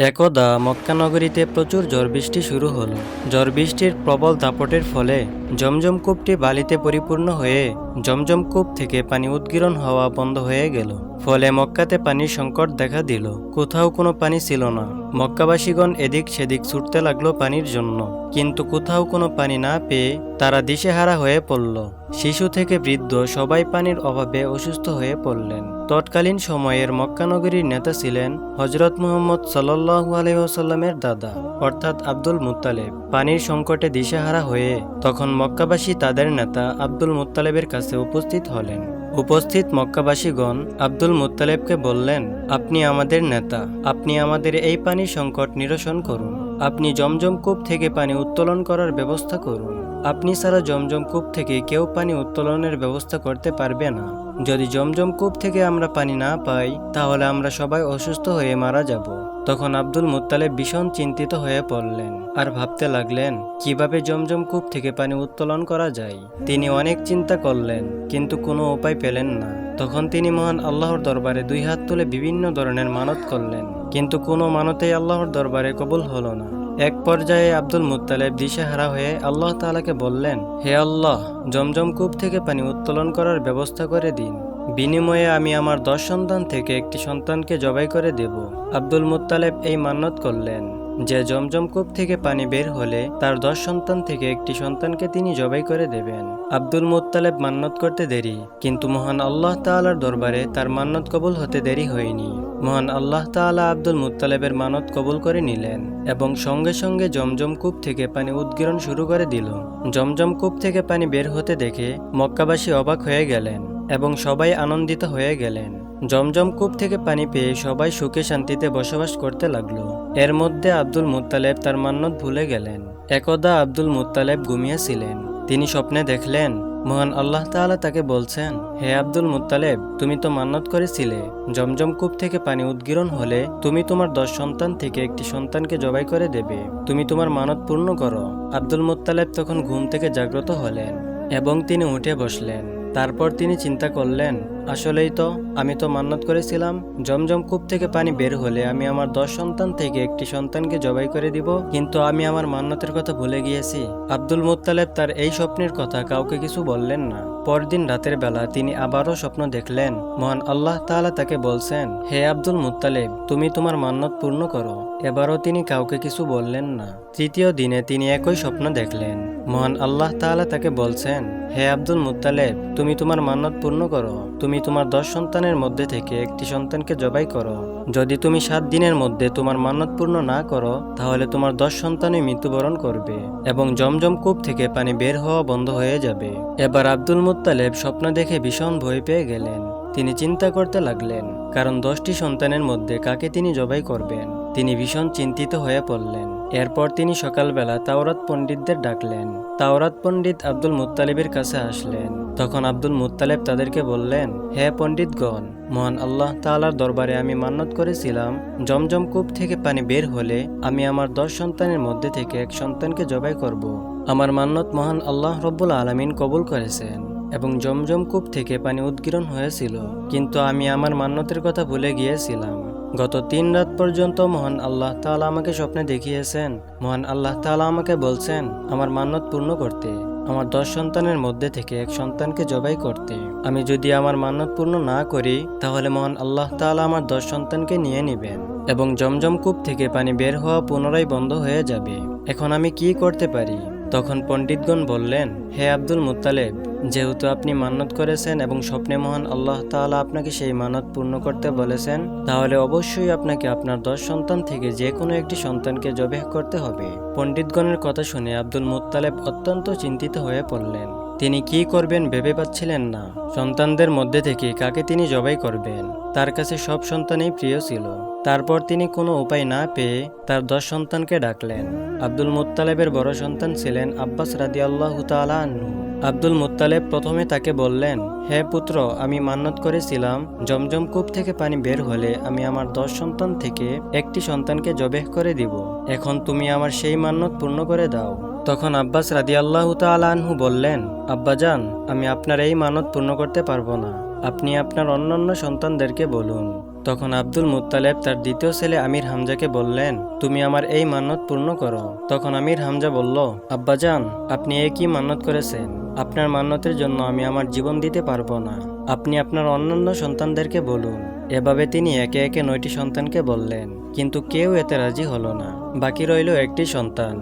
একদা মক্কা নগরীতে প্রচুর ঝড় বৃষ্টি শুরু হলো। ঝড় বৃষ্টির প্রবল দাপটের ফলে জমজম কূপটি বালিতে পরিপূর্ণ হয়ে জমজম কূপ থেকে পানি উদ্গীরণ হওয়া বন্ধ হয়ে গেল। ফলে মক্কাতে পানির সংকট দেখা দিল। কোথাও কোনো পানি ছিল না। মক্কাবাসীগণ এদিক সেদিক ছুটতে লাগল পানির জন্য। কিন্তু কোথাও কোনো পানি না পেয়ে তারা দিশেহারা হয়ে পড়ল। শিশু থেকে বৃদ্ধ সবাই পানির অভাবে অসুস্থ হয়ে পড়লেন। তৎকালীন সময়ের মক্কানগরীর নেতা ছিলেন হজরত মুহম্মদ সাল্লু আলহিহাস্লামের দাদা, অর্থাৎ আব্দুল মুত্তালেব। পানির সংকটে দিশাহারা হয়ে তখন মক্কাবাসী তাদের নেতা আব্দুল মুত্তালেবের কাছে উপস্থিত হলেন। উপস্থিত মক্কাবাসীগণ আব্দুল মুত্তালেবকে বললেন, আপনি আমাদের নেতা, আপনি আমাদের এই পানি সংকট নিরসন করুন। আপনি জমজম কূপ থেকে পানি উত্তোলন করার ব্যবস্থা করুন। আপনি ছাড়া জমজম কূপ থেকে কেউ পানি উত্তোলনের ব্যবস্থা করতে পারবে না। যদি জমজম কূপ থেকে আমরা পানি না পাই, তাহলে আমরা সবাই অসুস্থ হয়ে মারা যাব। তখন আব্দুল মুত্তালেব ভীষণ চিন্তিত হয়ে পড়লেন আর ভাবতে লাগলেন, কীভাবে জমজম কূপ থেকে পানি উত্তোলন করা যায়? তিনি অনেক চিন্তা করলেন, কিন্তু কোনো উপায় পেলেন না। তখন তিনি মহান আল্লাহর দরবারে দুই হাত তুলে বিভিন্ন ধরনের মানত করলেন, কিন্তু কোনো মানতেই আল্লাহর দরবারে কবুল হলো না। এক পর্যায়ে আব্দুল মুত্তালেব দিশেহারা হয়ে আল্লাহ তালাকে বললেন, হে আল্লাহ, জমজম কূপ থেকে পানি উত্তোলন করার ব্যবস্থা করে দিন। বিনিময়ে আমি আমার দশ সন্তান থেকে একটি সন্তানকে জবাই করে দেব। আব্দুল মুত্তালেব এই মান্যত করলেন। যে জমজম কূপ থেকে পানি বের হলে তার দশ সন্তান থেকে একটি সন্তানকে তিনি জবাই করে দেবেন। আব্দুল মুত্তালেব মান্যত করতে দেরি, কিন্তু মহান আল্লাহ তাআলার দরবারে তার মান্যত কবুল হতে দেরি হয়নি। মহান আল্লাহ তাআলা আব্দুল মুত্তালেবের মানত কবুল করে নিলেন এবং সঙ্গে সঙ্গে জমজম কূপ থেকে পানি উদ্গীরণ শুরু করে দিল। জমজম কূপ থেকে পানি বের হতে দেখে মক্কাবাসী অবাক হয়ে গেলেন এবং সবাই আনন্দিত হয়ে গেলেন। জমজম কূপ থেকে পানি পেয়ে সবাই সুখে শান্তিতে বসবাস করতে লাগল। এর মধ্যে আব্দুল মুত্তালেব তার মান্যত ভুলে গেলেন। একদা আব্দুল মুত্তালেব ঘুমিয়েছিলেন। তিনি স্বপ্নে দেখলেন, মহান আল্লাহ তাআলা তাকে বলছেন, হে আব্দুল মুত্তালেব, তুমি তো মান্নত করেছিলে। জমজম কূপ থেকে পানি উদ্গীরণ হলে তুমি তোমার দশ সন্তান থেকে একটি সন্তানকে জবাই করে দেবে। তুমি তোমার মানত পূর্ণ করো। আব্দুল মুত্তালেব তখন ঘুম থেকে জাগ্রত হলেন এবং তিনি উঠে বসলেন। তারপর তিনি চিন্তা করলেন, আসলেই তো আমি তো মান্নত করেছিলাম। জমজম কূপ থেকে পানি বের হলে আমি আমার দশ সন্তান থেকে একটি সন্তানকে জবাই করে দিব, কিন্তু আমি আমার মান্নতের কথা ভুলে গিয়েছি। আব্দুল মুত্তালেব তার এই স্বপ্নের কথা কাউকে কিছু বললেন না। পরদিন রাতের বেলা তিনি আবারও স্বপ্ন দেখলেন। মহান আল্লাহ তাআলা তাকে বলছেন, হে আব্দুল মুত্তালেব, তুমি তোমার মান্যত পূর্ণ করো। এবারও তিনি কাউকে কিছু বললেন না। তৃতীয় দিনে তিনি একই স্বপ্ন দেখলেন। মহান আল্লাহ তাআলা তাকে বলছেন, হে আব্দুল মুত্তালেব, তুমি তোমার মান্যত পূর্ণ করো। তুমি তোমার দশ সন্তানের মধ্যে থেকে একটি সন্তানকে জবাই করো। যদি তুমি সাত দিনের মধ্যে তোমার মান্যত পূর্ণ না করো, তাহলে তোমার দশ সন্তানই মৃত্যুবরণ করবে এবং জমজম কূপ থেকে পানি বের হওয়া বন্ধ হয়ে যাবে। এবার আব্দুল মুত্তালেব স্বপ্ন দেখে ভীষণ ভয় পেয়ে গেলেন। তিনি চিন্তা করতে লাগলেন, কারণ দশটি সন্তানের মধ্যে কাকে তিনি জবাই করবেন? তিনি ভীষণ চিন্তিত হয়ে পড়লেন। এরপর তিনি সকালবেলা তাওরাত পণ্ডিতদের ডাকলেন। তাওরাত পণ্ডিত আব্দুল মুত্তালিবের কাছে আসলেন। তখন আব্দুল মুত্তালেব তাদেরকে বললেন, হে পণ্ডিতগণ, মহান আল্লাহ তাআলার দরবারে আমি মান্যত করেছিলাম। জমজম কূপ থেকে পানি বের হলে আমি আমার দশ সন্তানের মধ্যে থেকে এক সন্তানকে জবাই করব। আমার মান্যত মহান আল্লাহ রব্বুল আলমিন কবুল করেছেন। এবং জমজম কূপ থেকে পানি উদ্গীরণ হয়েছিল। কিন্তু আমি আমার মান্যতের কথা ভুলে গিয়েছিলাম। গত তিন রাত পর্যন্ত মহান আল্লাহ তাআলা আমাকে স্বপ্নে দেখিয়েছেন। মহান আল্লাহ তাআলা আমাকে বলছেন, আমার মান্যত পূর্ণ করতে, আমার দশ সন্তানের মধ্যে থেকে এক সন্তানকে জবাই করতে। আমি যদি আমার মান্যত পূর্ণ না করি, তাহলে মহান আল্লাহ তাআলা আমার দশ সন্তানকে নিয়ে নেবেন এবং জমজম কূপ থেকে পানি বের হওয়া পুনরায় বন্ধ হয়ে যাবে। এখন আমি কি করতে পারি? তখন পণ্ডিতগণ বললেন, হে আব্দুল মুতালেব যেহেতু আপনি মান্নত করেছেন এবং স্বপ্নে মহান আল্লাহ তাআলা আপনাকে সেই মানত পূর্ণ করতে বলেছেন, তাহলে অবশ্যই আপনাকে আপনার দশ সন্তান থেকে যে কোনো একটি সন্তানকে জবেহ করতে হবে। পণ্ডিতগণের কথা শুনে আব্দুল মুতালেব অত্যন্ত চিন্তিত হয়ে পড়লেন। তিনি কি করবেন ভেবে পাচ্ছিলেন না। সন্তানদের মধ্যে থেকে কাকে তিনি জবাই করবেন? তার কাছে সব সন্তানই প্রিয় ছিল। তারপর তিনি কোনো উপায় না পেয়ে তার দশ সন্তানকে ডাকলেন। আব্দুল মুত্তালেবের বড় সন্তান ছিলেন আব্বাস রাদি আল্লাহ আনহু। আব্দুল মুত্তালেব প্রথমে তাকে বললেন, হে পুত্র, আমি মান্যত করেছিলাম। জমজম কূপ থেকে পানি বের হলে আমি আমার দশ সন্তান থেকে একটি সন্তানকে জবেহ করে দিব। এখন তুমি আমার সেই মান্যত পূর্ণ করে দাও। তখন আব্বাস রাদি আল্লাহ আনহু বললেন আব্বাজান আমি আপনার এই মানত পূর্ণ করতে পারব না। আপনি আপনার অন্যান্য সন্তানদেরকে বলুন। তখন আব্দুল মুত্তালেব তার দ্বিতীয় ছেলে আমির হামজাকে বললেন, তুমি আমার এই মান্যত পূর্ণ করো। তখন আমির হামজা বলল আব্বাজান আপনি এ কি মান্যত করেছেন? আপনার মান্যতের জন্য আমি আমার জীবন দিতে পারব না। আপনি আপনার অন্যান্য সন্তানদেরকে বলুন। এভাবে তিনি একে একে নয়টি সন্তানকে বললেন, কিন্তু কেউ এতে রাজি হলো না। বাকি রইল একটি সন্তান।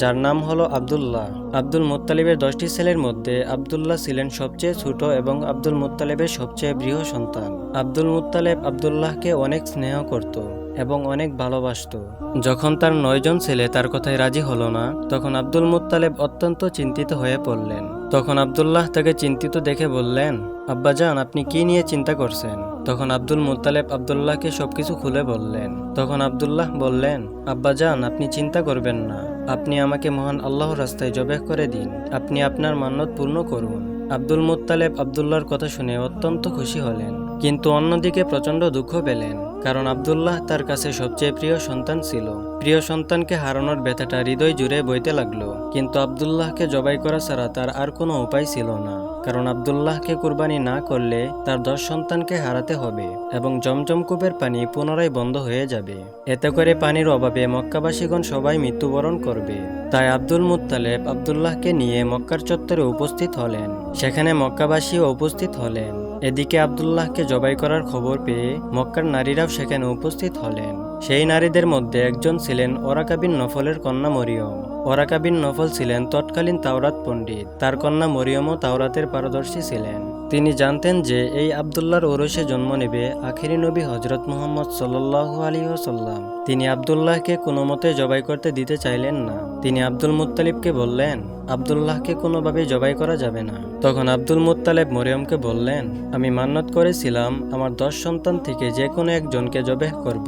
যার নাম হলো আব্দুল্লাহ। আব্দুল মুত্তালিবের দশটি ছেলের মধ্যে আব্দুল্লাহ ছিলেন সবচেয়ে ছোট এবং আব্দুল মুত্তালিবের সবচেয়ে বৃহ সন্তান। আব্দুল মুত্তালেব আব্দুল্লাহকে অনেক স্নেহ করত এবং অনেক ভালোবাসত। যখন তার নয়জন ছেলে তার কথায় রাজি হলো না, তখন আব্দুল মুত্তালেব অত্যন্ত চিন্তিত হয়ে পড়লেন। তখন আব্দুল্লাহ তাকে চিন্তিত দেখে বললেন আব্বাজান আপনি কি নিয়ে চিন্তা করছেন? তখন আব্দুল মুত্তালেব আবদুল্লাহকে সবকিছু খুলে বললেন। তখন আব্দুল্লাহ বললেন আব্বাজান আপনি চিন্তা করবেন না। আপনি আমাকে মহান আল্লাহর রাস্তায় জবেহ করে দিন। আপনি আপনার মান্যত পূর্ণ করুন। আব্দুল মুত্তালেব আবদুল্লাহর কথা শুনে অত্যন্ত খুশি হলেন, কিন্তু অন্যদিকে প্রচণ্ড দুঃখ পেলেন, কারণ আবদুল্লাহ তার কাছে সবচেয়ে প্রিয় সন্তান ছিল। প্রিয় সন্তানকে হারানোর ব্যথাটা হৃদয় জুড়ে বইতে লাগল, কিন্তু আবদুল্লাহকে জবাই করা ছাড়া তার আর কোনো উপায় ছিল না। কারণ আব্দুল্লাহকে কুরবানি না করলে তার দশ সন্তানকে হারাতে হবে এবং জমজম কূপের পানি পুনরায় বন্ধ হয়ে যাবে। এতে করে পানির অভাবে মক্কাবাসীগণ সবাই মৃত্যুবরণ করবে। তাই আব্দুল মুত্তালেব আব্দুল্লাহকে নিয়ে মক্কার চত্বরে উপস্থিত হলেন। সেখানে মক্কাবাসীও উপস্থিত হলেন। এদিকে আব্দুল্লাহকে জবাই করার খবর পেয়ে মক্কার নারীরাও সেখানে উপস্থিত হলেন। সেই নারীদের মধ্যে একজন ছিলেন ওরাকাবিন নফলের কন্যা মরিয়ম। ওরাকাবিন নফল ছিলেন তৎকালীন তাওরাত পণ্ডিত। তার কন্যা মরিয়মও তাওরাতের পারদর্শী ছিলেন। তিনি জানতেন যে এই আবদুল্লাহর ওরসে জন্ম নেবে আখেরি নবী হজরত মোহাম্মদ সাল্লাহু আলী ওসাল্লাম তিনি আবদুল্লাহকে কোনো মতে জবাই করতে দিতে চাইলেন না। তিনি আব্দুল মুত্তালিবকে বললেন, আবদুল্লাহকে কোনোভাবে জবাই করা যাবে না তখন আব্দুল মুত্তালেব মরিয়মকে বললেন, আমি মান্নত করেছিলাম, আমার দশ সন্তান থেকে যে কোনো একজনকে জবেহ করব।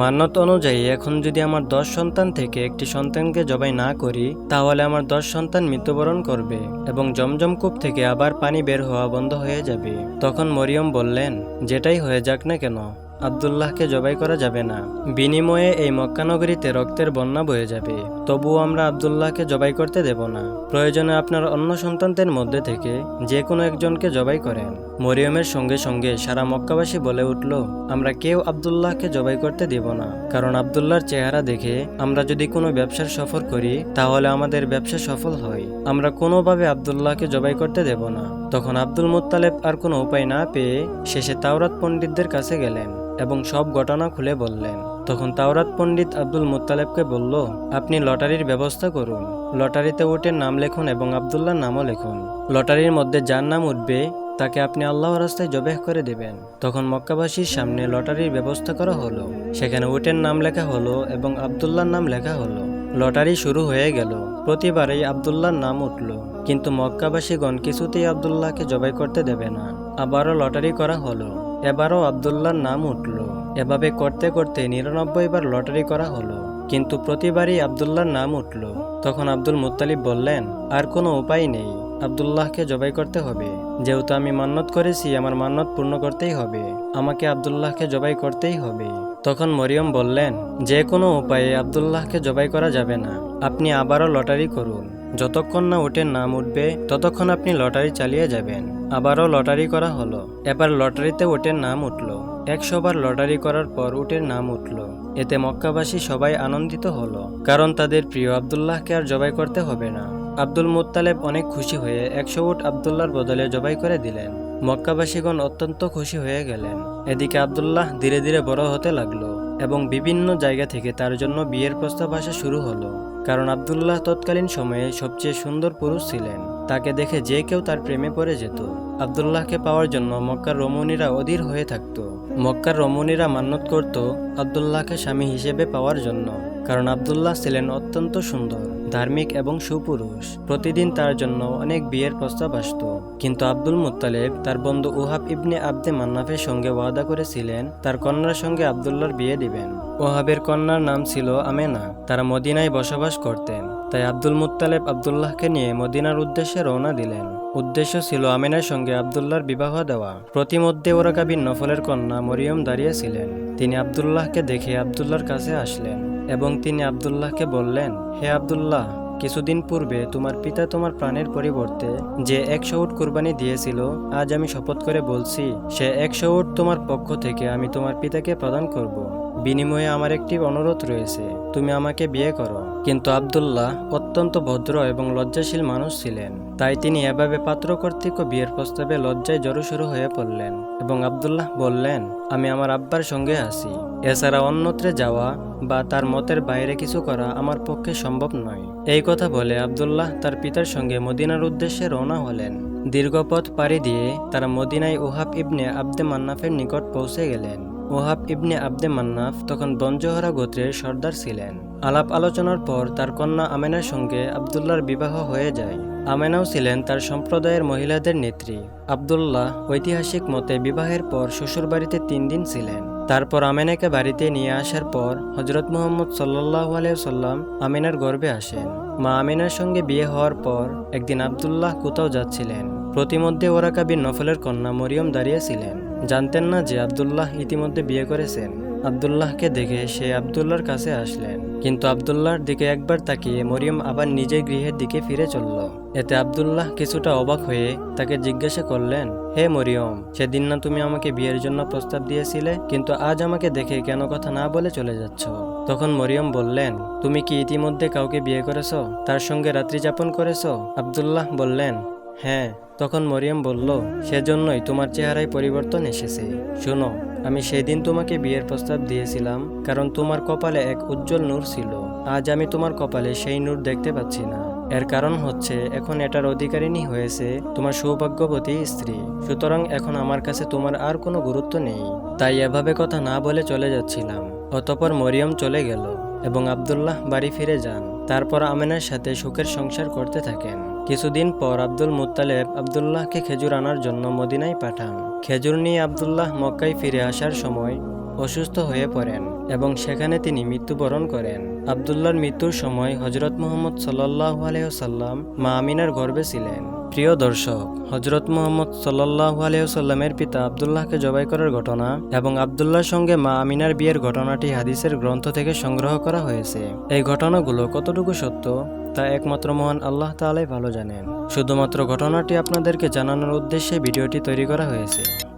মান্নত অনুযায়ী, এখন যদি আমার দশ সন্তান থেকে একটি সন্তানকে জবাই না করি, তাহলে আমার দশ সন্তান মৃত্যুবরণ করবে এবং জমজম কূপ থেকে আবার পানি বের হওয়া বন্ধ হয়ে যাবে তখন মরিয়ম বললেন, যেটাই হয়ে যাক না কেন আবদুল্লাহকে জবাই করা যাবে না। বিনিময়ে এই মক্কানগরীতে রক্তের বন্যা বয়ে যাবে। তবুও আমরা আবদুল্লাহকে জবাই করতে দেব না। প্রয়োজনে আপনার অন্য সন্তানদের মধ্যে থেকে যে কোনো একজনকে জবাই করেন। মরিয়মের সঙ্গে সঙ্গে সারা মক্কাবাসী বলে উঠল, আমরা কেউ আবদুল্লাহকে জবাই করতে দেব না। কারণ আবদুল্লাহর চেহারা দেখে আমরা যদি কোনো ব্যবসার সফর করি, তাহলে আমাদের ব্যবসা সফল হয়। আমরা কোনোভাবে আবদুল্লাহকে জবাই করতে দেব না। তখন আব্দুল মুত্তালেব আর কোনো উপায় না পেয়ে শেষে তাওরাত পণ্ডিতদের কাছে গেলেন এবং সব ঘটনা খুলে বললেন। তখন তাওরাত পণ্ডিত আব্দুল মুত্তালেবকে বলল, আপনি লটারির ব্যবস্থা করুন। লটারিতে উঠে নাম লেখুন এবং আবদুল্লাহর নামও লিখুন। লটারির মধ্যে যার নাম উঠবে তাকে আপনি আল্লাহ রাস্তায় জবেহ করে দেবেন। তখন মক্কাবাসীর সামনে লটারির ব্যবস্থা করা হলো। সেখানে উটের নাম লেখা হলো এবং আবদুল্লাহর নাম লেখা হলো। লটারি শুরু হয়ে গেল। প্রতিবারেই আবদুল্লাহর নাম উঠল। কিন্তু মক্কাবাসীগণ কিছুতেই আবদুল্লাহকে জবাই করতে দেবে না। আবারও লটারি করা হলো। এবারও আবদুল্লাহর নাম উঠল। এভাবে করতে করতে নিরানব্বই বার লটারি করা হলো। কিন্তু প্রতিবারই আবদুল্লাহর নাম উঠল। তখন আব্দুল মুত্তালিব বললেন, আর কোনো উপায় নেই। আবদুল্লাহকে জবাই করতে হবে। যেহেতু আমি মান্নত করেছি, আমার মান্নত পূর্ণ করতেই হবে। আমাকে আবদুল্লাহকে জবাই করতেই হবে। তখন মরিয়ম বললেন, যে কোনো উপায়ে আবদুল্লাহকে জবাই করা যাবে না। আপনি আবারও লটারি করুন। যতক্ষণ না উটের নাম উঠবে, ততক্ষণ আপনি লটারি চালিয়ে যাবেন। আবারও লটারি করা হলো। এবার লটারিতে উটের নাম উঠল। একশোবার লটারি করার পর উটের নাম উঠল। এতে মক্কাবাসী সবাই আনন্দিত হলো। কারণ তাদের প্রিয় আবদুল্লাহকে আর জবাই করতে হবে না। আব্দুল মুত্তালেব অনেক খুশি হয়ে একশো উট আবদুল্লাহর বদলে জবাই করে দিলেন। মক্কাবাসীগণ অত্যন্ত খুশি হয়ে গেলেন। এদিকে আবদুল্লাহ ধীরে ধীরে বড় হতে লাগল এবং বিভিন্ন জায়গা থেকে তার জন্য বিয়ের প্রস্তাব আসা শুরু হলো। কারণ আবদুল্লাহ তৎকালীন সময়ে সবচেয়ে সুন্দর পুরুষ ছিলেন। তাকে দেখে যে কেউ তার প্রেমে পড়ে যেত। আবদুল্লাহকে পাওয়ার জন্য মক্কার রমণীরা অধীর হয়ে থাকত। মক্কার রমণীরা মান্যত করত আবদুল্লাহকে স্বামী হিসেবে পাওয়ার জন্য। কারণ আবদুল্লাহ ছিলেন অত্যন্ত সুন্দর। ধার্মিক এবং সুপুরুষ। প্রতিদিন তার জন্য অনেক বিয়ের প্রস্তাব আসত। কিন্তু আব্দুল মুত্তালেব তার বন্ধু উহাব ইবনে আব্দে মান্নাফের সঙ্গে ওয়াদা করেছিলেন, তার কন্যার সঙ্গে আবদুল্লাহর বিয়ে দিবেন। ওহাবের কন্যার নাম ছিল আমেনা। তারা মদিনায় বসবাস করতেন। তাই আব্দুল মুত্তালেব আবদুল্লাহকে নিয়ে মদিনার উদ্দেশ্যে রওনা দিলেন। উদ্দেশ্য ছিল আমেনার সঙ্গে আবদুল্লাহর বিবাহ দেওয়া। প্রতিমধ্যে ওরাকাবিন নফলের কন্যা মরিয়ম দাঁড়িয়েছিলেন তিনি আবদুল্লাহকে দেখে আবদুল্লাহর কাছে আসলেন। এবং তিনি আবদুল্লাহকে বললেন, হে আবদুল্লাহ, কিছুদিন পূর্বে তোমার পিতা তোমার প্রাণের পরিবর্তে যে একশো উট কোরবানি দিয়েছিল, আজ আমি শপথ করে বলছি, সে একশো উট তোমার পক্ষ থেকে আমি তোমার পিতাকে প্রদান করব। বিনিময়ে আমার একটি অনুরোধ রয়েছে তুমি আমাকে বিয়ে করো। কিন্তু আবদুল্লাহ অত্যন্ত ভদ্র এবং লজ্জাশীল মানুষ ছিলেন। তাই তিনি এভাবে পাত্র কর্তৃক বিয়ের প্রস্তাবে লজ্জায় জড়োসড়ো হয়ে পড়লেন এবং আবদুল্লাহ বললেন, আমি আমার আব্বার সঙ্গে আছি। এছাড়া অন্যত্রে যাওয়া বা তার মতের বাইরে কিছু করা আমার পক্ষে সম্ভব নয়। এই কথা বলে আবদুল্লাহ তার পিতার সঙ্গে মদিনার উদ্দেশ্যে রওনা হলেন। দীর্ঘ পথ পাড়ি দিয়ে তারা মদিনায় ওহাব ইবনে আব্দে মান্নাফের নিকট পৌঁছে গেলেন। ওহাব ইবনে আব্দে মান্নাফ তখন বঞ্জহরা গোত্রের সর্দার ছিলেন। আলাপ আলোচনার পর তার কন্যা আমেনার সঙ্গে আবদুল্লাহর বিবাহ হয়ে যায়। আমেনাও ছিলেন তার সম্প্রদায়ের মহিলাদের নেত্রী। আবদুল্লাহ ঐতিহাসিক মতে বিবাহের পর শ্বশুরবাড়িতে তিন দিন ছিলেন। তারপর আমেনাকে বাড়িতে নিয়ে আসার পর হজরত মোহাম্মদ সাল্লাহ সাল্লাম আমিনার গর্বে আসেন। মা আমিনার সঙ্গে বিয়ে হওয়ার পর একদিন আবদুল্লাহ কোথাও যাচ্ছিলেন। প্রতিমধ্যে ওরাকাবির নফলের কন্যা মরিয়ম দাঁড়িয়েছিলেন। জানতেন না যে আবদুল্লাহ ইতিমধ্যে বিয়ে করেছেন। আবদুল্লাহকে দেখে সে আবদুল্লাহর কাছে আসলেন। কিন্তু আবদুল্লাহর দিকে একবার তাকিয়ে মরিয়ম আবার নিজের গৃহের দিকে ফিরে চলল। এতে আবদুল্লাহ কিছুটা অবাক হয়ে তাকে জিজ্ঞাসা করলেন, হে মরিয়ম, সেদিন না তুমি আমাকে বিয়ের জন্য প্রস্তাব দিয়েছিলে, কিন্তু আজ আমাকে দেখে কেন কথা না বলে চলে যাচ্ছ? তখন মরিয়ম বললেন, তুমি কি ইতিমধ্যে কাউকে বিয়ে করেছ? তার সঙ্গে রাত্রি যাপন করেছ? আবদুল্লাহ বললেন হ্যাঁ তখন মরিয়ম বলল, সেজন্যই তোমার চেহারায় পরিবর্তন এসেছে। শোনো, আমি সেদিন তোমাকে বিয়ের প্রস্তাব দিয়েছিলাম, কারণ তোমার কপালে এক উজ্জ্বল নূর ছিল। আজ আমি তোমার কপালে সেই নূর দেখতে পাচ্ছি না। এর কারণ হচ্ছে, এখন এটার অধিকারিণী হয়েছে তোমার সৌভাগ্যবতী স্ত্রী। সুতরাং এখন আমার কাছে তোমার আর কোনো গুরুত্ব নেই। তাই এভাবে কথা না বলে চলে যাচ্ছিলাম। অতপর মরিয়ম চলে গেল। এবং আবদুল্লাহ বাড়ি ফিরে যান। তারপর আমেনার সাথে সুখের সংসার করতে থাকেন। কিছুদিন পর আব্দুল মুতালেব আবদুল্লাহকে খেজুর আনার জন্য মদিনায় পাঠান। খেজুর নিয়ে আবদুল্লাহ মক্কায় ফিরে আসার সময় অসুস্থ হয়ে পড়েন এবং সেখানে তিনি মৃত্যুবরণ করেন। আবদুল্লার মৃত্যুর সময় হজরত মোহাম্মদ সাল্লাহ আলহ্লাম মা আমিনার গর্ভে ছিলেন। প্রিয় দর্শক হজরত মোহাম্মদ সাল্লাহ আলহ্লামের পিতা আবদুল্লাহকে জবাই করার ঘটনা এবং আবদুল্লাহর সঙ্গে মা আমিনার বিয়ের ঘটনাটি হাদিসের গ্রন্থ থেকে সংগ্রহ করা হয়েছে। এই ঘটনাগুলো কতটুকু সত্য, তা একমাত্র মহান আল্লাহ তালাই ভালো জানেন। শুধুমাত্র ঘটনাটি আপনাদেরকে জানানোর উদ্দেশ্যে ভিডিওটি তৈরি করা হয়েছে।